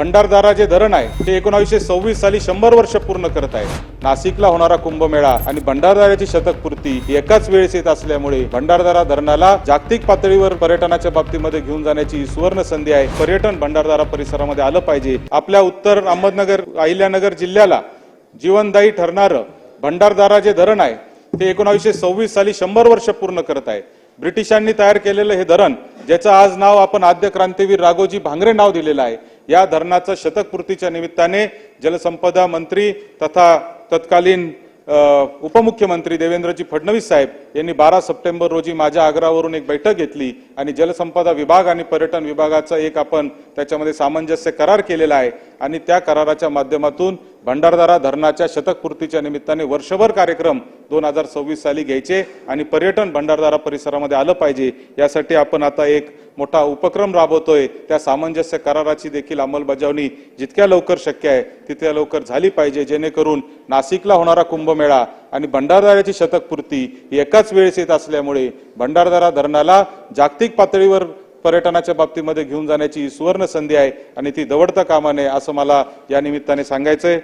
भंडारदारा जे धरण आहे ते एकोणावीसशे सव्वीस साली शंभर वर्ष पूर्ण करत आहे. नाशिकला होणारा कुंभमेळा आणि भंडारदाऱ्याची शतकपूर्ती एकाच वेळेस येत असल्यामुळे भंडारदारा धरणाला जागतिक पातळीवर पर्यटनाच्या बाबतीमध्ये घेऊन जाण्याची सुवर्ण संधी आहे. पर्यटन भंडारदारा परिसरामध्ये आलं पाहिजे. आपल्या उत्तर अहमदनगर अहिल्यानगर जिल्ह्याला जीवनदायी ठरणारं भंडारदारा जे धरण आहे ते एकोणावीसशे सव्वीस साली शंभर वर्ष पूर्ण करत आहे. ब्रिटिशांनी तयार केलेलं हे धरण ज्याचं आज नाव आपण आद्य क्रांतीवीर राघोजी भांगरे नाव दिलेलं आहे या धरणाचं शतकपूर्तीच्या निमित्ताने जलसंपदा मंत्री तथा तत्कालीन उपमुख्यमंत्री देवेंद्रजी फडणवीस साहेब यांनी बारा सप्टेंबर रोजी माझ्या आग्रावरून एक बैठक घेतली आणि जलसंपदा विभाग आणि पर्यटन विभागाचा एक आपण त्याच्यामध्ये सामंजस्य करार केलेला आहे आणि त्या कराराच्या माध्यमातून भंडारदारा धरणाच्या शतकपूर्तीच्या निमित्ताने वर्षभर कार्यक्रम दोन हजार सव्वीस साली घ्यायचे आणि पर्यटन भंडारदारा परिसरामध्ये आलं पाहिजे. यासाठी आपण आता एक मोठा उपक्रम राबवतोय. त्या सामंजस्य कराराची देखील अंमलबजावणी जितक्या लवकर शक्य आहे तितक्या लवकर झाली पाहिजे. जेणेकरून नाशिकला होणारा कुंभमेळा आणि भंडारदाऱ्याची शतकपूर्ती ही एकाच वेळेस येत असल्यामुळे भंडारदारा धरणाला जागतिक पातळीवर पर्यटनाच्या बाबतीमध्ये घेऊन जाण्याची सुवर्ण संधी आहे आणि ती दवडता कामा नये असं मला या निमित्ताने सांगायचंय.